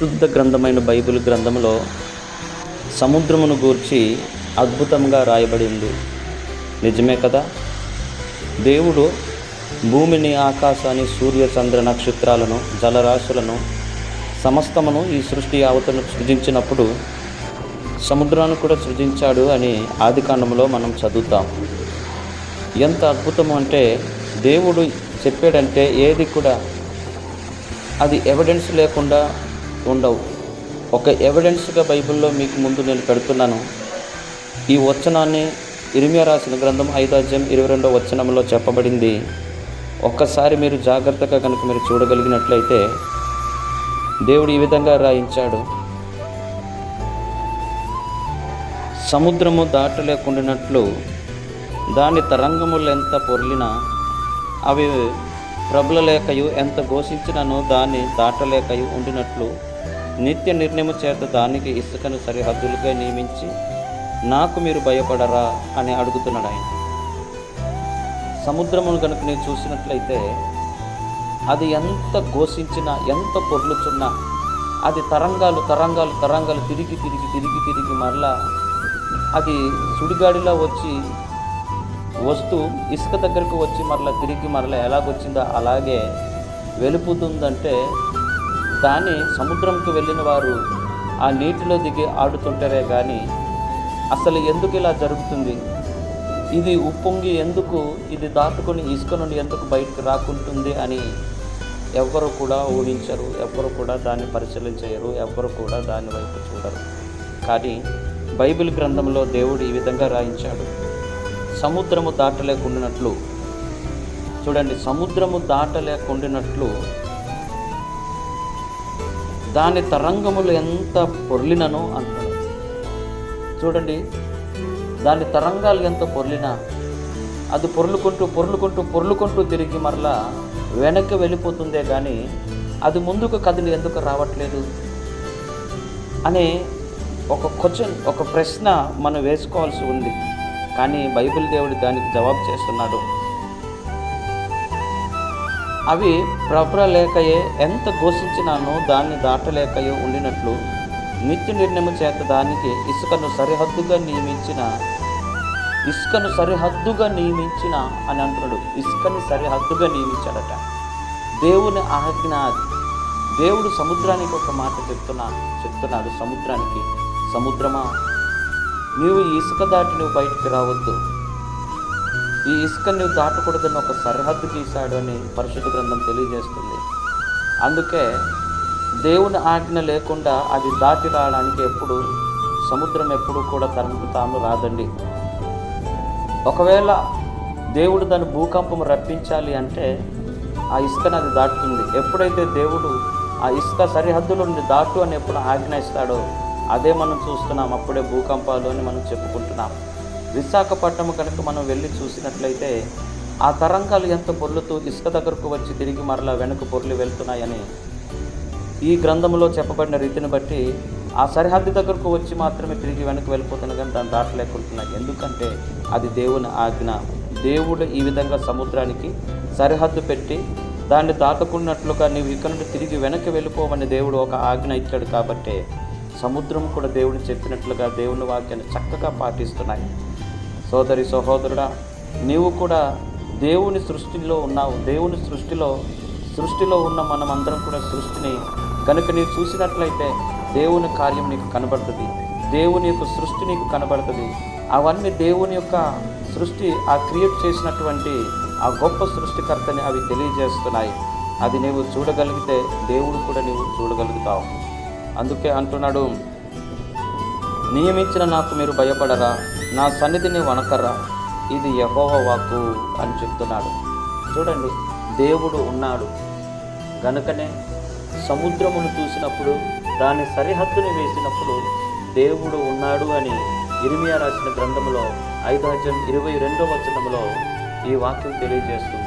పరిశుద్ధ గ్రంథమైన బైబిల్ గ్రంథంలో సముద్రమును గూర్చి అద్భుతంగా రాయబడింది నిజమే కదా? దేవుడు భూమిని ఆకాశాన్ని సూర్య చంద్ర నక్షత్రాలను జలరాశులను సమస్తమును ఈ సృష్టి యావతను సృజించినప్పుడు సముద్రాన్ని కూడా సృజించాడు అని ఆదికాండంలో మనం చదువుతాం. ఎంత అద్భుతం అంటే దేవుడు చెప్పాడంటే ఏది కూడా అది ఎవిడెన్స్ లేకుండా ఉండవు. ఒక ఎవిడెన్స్గా బైబిల్లో మీకు ముందు నేను పెడుతున్నాను. ఈ వచనాన్ని ఇరిమియా రాసిన గ్రంథం ఐదో అధ్యాయం ఇరవై రెండో వచనంలో చెప్పబడింది. ఒక్కసారి మీరు జాగ్రత్తగా కనుక మీరు చూడగలిగినట్లయితే దేవుడు ఈ విధంగా రాయించాడు. సముద్రము దాటలేకుండినట్లు దాని తరంగములు ఎంత పొర్లినా అవి ప్రబలలేకయు ఎంత ఘోషించినను దాన్ని దాటలేకయు ఉండినట్లు నిత్య నిర్ణయము చేత దానికి ఇసుకను సరిహద్దులుగా నియమించి నాకు మీరు భయపడరా అని అడుగుతున్నాడు ఆయన. సముద్రమును కనుక నేను చూసినట్లయితే అది ఎంత ఘోషించినా ఎంత పొర్లుచున్నా అది తరంగాలు తరంగాలు తరంగాలు తిరిగి తిరిగి తిరిగి తిరిగి మరలా అది సుడిగాడిలా వచ్చి వస్తూ ఇసుక దగ్గరకు వచ్చి మరలా తిరిగి మరలా ఎలాగొచ్చిందో అలాగే వెలుపుతుందంటే దాన్ని సముద్రంకి వెళ్ళిన వారు ఆ నీటిలో దిగి ఆడుతుంటారే కానీ అసలు ఎందుకు ఇలా జరుగుతుంది? ఇది ఉప్పొంగి ఎందుకు ఇది దాటుకొని ఇసుక నుండి ఎందుకు బయటకు రాకుంటుంది అని ఎవ్వరు కూడా ఊహించరు ఎవ్వరు కూడా దాన్ని పరిశీలించరు ఎవ్వరు కూడా దాని వైపు చూడరు. కానీ బైబిల్ గ్రంథంలో దేవుడు ఈ విధంగా రాయించాడు. సముద్రము దాటలేకుండినట్లు. చూడండి సముద్రము దాటలేకుండినట్లు దాని తరంగములు ఎంత పొర్లినను అంటాడు చూడండి దాని తరంగాలు ఎంత పొర్లినా అది పొర్లుకుంటూ పొర్లుకుంటూ పొర్లుకుంటూ తిరిగి మరలా వెనక్కి వెళ్ళిపోతుందే కానీ అది ముందుకు కదిలి ఎందుకు రావట్లేదు? అనే ఒక క్వశ్చన్ ఒక ప్రశ్న మనం వేసుకోవాల్సి ఉంది. కానీ బైబిల్ దేవుడు దానికి జవాబు చేస్తున్నాడు. అవి ప్రబలలేకయే ఎంత ఘోషించినానో దాన్ని దాటలేకయో ఉండినట్లు నిత్య నిర్ణయం చేత దానికి ఇసుకను సరిహద్దుగా నియమించిన ఇసుకను సరిహద్దుగా నియమించిన అని అంటున్నాడు. ఇసుకని సరిహద్దుగా నియమించాడట. దేవుని ఆజ్ఞ అది. దేవుడు సముద్రానికి ఒక మాట చెప్తున్నా చెప్తున్నాడు. సముద్రానికి సముద్రమా? నీవు ఇసుక దాటి నువ్వు బయటికి రావద్దు. ఈ ఇసుక నువ్వు దాటకూడదని ఒక సరిహద్దు గీశాడు అని పరిశుద్ధ గ్రంథం తెలియజేస్తుంది. అందుకే దేవుని ఆజ్ఞ లేకుండా అది దాటి రావడానికి ఎప్పుడు సముద్రం ఎప్పుడు కూడా తనకు తాను రాదండి. ఒకవేళ దేవుడు దాని భూకంపం రప్పించాలి అంటే ఆ ఇసుకను అది దాటుతుంది. ఎప్పుడైతే దేవుడు ఆ ఇసుక సరిహద్దులో నుండి దాటు అని ఎప్పుడు ఆజ్ఞ ఇస్తాడో అదే మనం చూస్తున్నాం అప్పుడే భూకంపాలు అని మనం చెప్పుకుంటున్నాం. విశాఖపట్నం కనుక మనం వెళ్ళి చూసినట్లయితే ఆ తరంగాలు ఎంత పొర్లుతూ ఇసుక దగ్గరకు వచ్చి తిరిగి మరలా వెనక పొర్లి వెళ్తున్నాయని ఈ గ్రంథంలో చెప్పబడిన రీతిని బట్టి ఆ సరిహద్దు దగ్గరకు వచ్చి మాత్రమే తిరిగి వెనక్కి వెళ్ళిపోతున్నా కానీ దాన్ని దాటలేకుంటున్నాయి ఎందుకంటే అది దేవుని ఆజ్ఞ. దేవుడు ఈ విధంగా సముద్రానికి సరిహద్దు పెట్టి దాన్ని దాటకున్నట్లుగా నీవు ఇక్కడ నుండి తిరిగి వెనక్కి వెళ్ళిపోవని దేవుడు ఒక ఆజ్ఞ ఇచ్చాడు కాబట్టి సముద్రం కూడా దేవుడు చెప్పినట్లుగా దేవుని వాక్యాన్ని చక్కగా పాటిస్తున్నాయి. సోదరి సహోదరుడా నీవు కూడా దేవుని సృష్టిలో ఉన్నావు. దేవుని సృష్టిలో సృష్టిలో ఉన్న మనమందరం కూడా సృష్టిని కనుక నీవు చూసినట్లయితే దేవుని కార్యం నీకు కనబడుతుంది. దేవుని యొక్క సృష్టి నీకు కనబడుతుంది. అవన్నీ దేవుని యొక్క సృష్టి ఆ క్రియేట్ చేసినటువంటి ఆ గొప్ప సృష్టికర్తని అవి తెలియజేస్తున్నాయి. అది నీవు చూడగలిగితే దేవుడు కూడా నీవు చూడగలుగుతావు. అందుకే అంటున్నాడు నియమించిన నాకు మీరు భయపడరా నా సన్నిధిని వనకరా ఇది యహోవ వాక్కు అని చెప్తున్నాడు. చూడండి దేవుడు ఉన్నాడు. గనుకనే సముద్రమును చూసినప్పుడు దాని సరిహద్దుని వేసినప్పుడు దేవుడు ఉన్నాడు అని ఇరిమియా రాసిన గ్రంథంలో ఐదు అధ్యాయం ఇరవై రెండో వచనంలో ఈ వాక్యం తెలియజేస్తుంది.